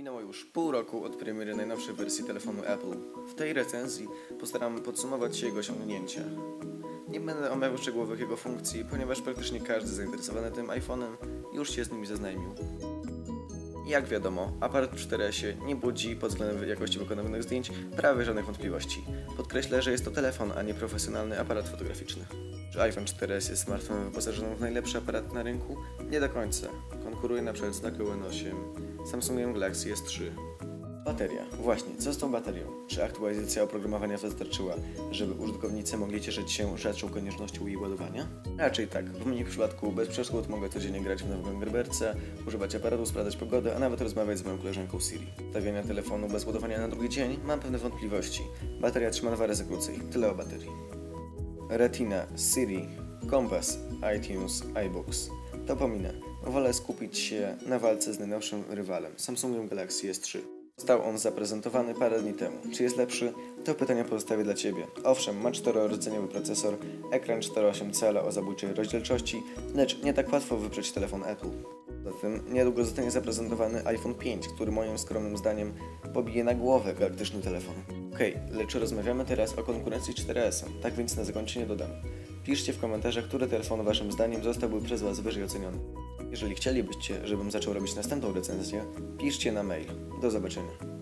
Minęło już pół roku od premiery najnowszej wersji telefonu Apple. W tej recenzji postaram podsumować jego osiągnięcia. Nie będę omawiał szczegółowych jego funkcji, ponieważ praktycznie każdy zainteresowany tym iPhone'em już się z nimi zaznajmił. Jak wiadomo, aparat w 4S nie budzi pod względem jakości wykonywanych zdjęć prawie żadnych wątpliwości. Podkreślę, że jest to telefon, a nie profesjonalny aparat fotograficzny. Czy iPhone 4S jest smartfonem wyposażonym w najlepszy aparat na rynku? Nie do końca. Konkuruje na przykład z Nokia N8, Samsungiem Galaxy S3. Bateria. Właśnie, co z tą baterią? Czy aktualizacja oprogramowania wystarczyła, żeby użytkownicy mogli cieszyć się rzadszą koniecznością jej ładowania? Raczej tak. W moim przypadku bez przeszkód mogę codziennie grać w nowym Gerberce, używać aparatu, sprawdzać pogodę, a nawet rozmawiać z moją koleżanką Siri. Stawiania telefonu bez ładowania na drugi dzień mam pewne wątpliwości. Bateria trzyma dwa razy krócej. Tyle o baterii. Retina, Siri, Kompas, iTunes, iBooks. To pominę. Wolę skupić się na walce z najnowszym rywalem, Samsungiem Galaxy S3. Został on zaprezentowany parę dni temu. Czy jest lepszy? To pytanie pozostawię dla Ciebie. Owszem, ma 4-rdzeniowy procesor, ekran 4,8 cala o zabójczej rozdzielczości, lecz nie tak łatwo wyprzeć telefon Apple. Zatem niedługo zostanie zaprezentowany iPhone 5, który moim skromnym zdaniem pobije na głowę galaktyczny telefon. Okej, okay, lecz rozmawiamy teraz o konkurencji 4S, tak więc na zakończenie dodam. Piszcie w komentarzach, który telefon waszym zdaniem zostałby przez was wyżej oceniony. Jeżeli chcielibyście, żebym zaczął robić następną recenzję, piszcie na mail. Do zobaczenia.